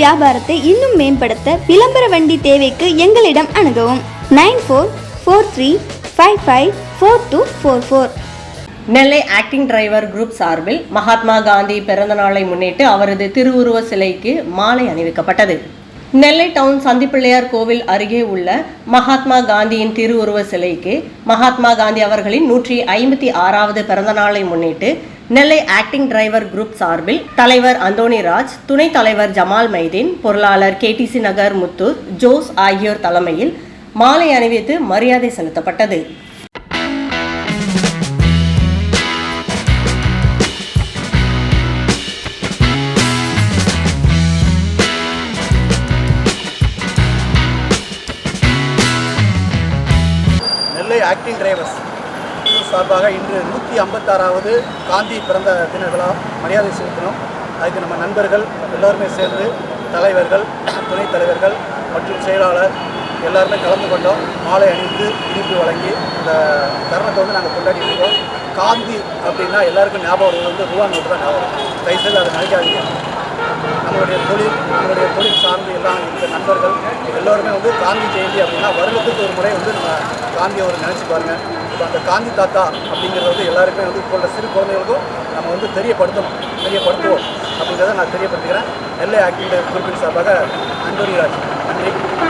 வியாபாரத்தை இன்னும் மேம்படுத்த விளம்பர வண்டி தேவைக்கு எங்களிடம் அணுகவும். Nine four four three five five four two four four. Nellai acting driver group சார்பில் மகாத்மா காந்தி பிறந்த நாளை முன்னிட்டு அவரது திருவுருவ சிலைக்கு மாலை அணிவிக்கப்பட்டது. நெல்லை டவுன் சந்திப்பிள்ளையார் கோவில் அருகே உள்ள மகாத்மா காந்தியின் திருவுருவ சிலைக்கு மகாத்மா காந்தி அவர்களின் நூற்றி ஐம்பத்தி ஆறாவது பிறந்த நாளை முன்னிட்டு நெல்லை ஆக்டிங் டிரைவர் குரூப் சார்பில் தலைவர் அந்தோணிராஜ் துணைத் தலைவர் ஜமால் மைதீன் பொருளாளர் கேடிசி நகர் முத்தூர் ஜோஸ் ஆகியோர் தலைமையில் மாலை அணிவித்து மரியாதை செலுத்தப்பட்டது. நெல்லை ஆக்டிங் டிரைவர்ஸ் சார்பாக இன்று நூற்றி ஐம்பத்தாறாவது காந்தி பிறந்த தின விழா மரியாதை செலுத்தினோம். அதுக்கு நம்ம நண்பர்கள் எல்லோருமே சேர்ந்து தலைவர்கள் துணைத் தலைவர்கள் மற்றும் செயலாளர் எல்லாருமே கலந்து கொண்டோம். மாலை அணிந்து இனிப்பு வழங்கி இந்த தருணத்தை வந்து நாங்கள் கொண்டாடி இருக்கோம். காந்தி அப்படின்னா எல்லாருக்கும் ஞாபகம் வந்து ரூபா நோட்டு தான் ஞாபகம் தயவுசெய்து அதை நினைக்காதீங்க நம்மளுடைய தொழில் நம்மளுடைய தொழில் சார்ந்து எல்லாம் இருக்க நண்பர்கள் எல்லோருமே வந்து காந்தி ஜெயந்தி அப்படின்னா வருடத்துக்கு ஒரு முறை வந்து நம்ம காந்தியை ஒரு நினச்சி பாருங்கள் இப்போ அந்த காந்தி தாத்தா அப்படிங்கிறது வந்து எல்லாருக்குமே வந்து இப்போ உள்ள சிறு குழந்தைகளுக்கும் நம்ம வந்து தெரியப்படுத்தணும். தெரியப்படுத்துவோம் அப்படிங்கிறத நான் தெரியப்படுத்துகிறேன் நெல்லை ஆக்டிங் குறிப்பின் சார்பாக அன்பொழிராஜ் நன்றி.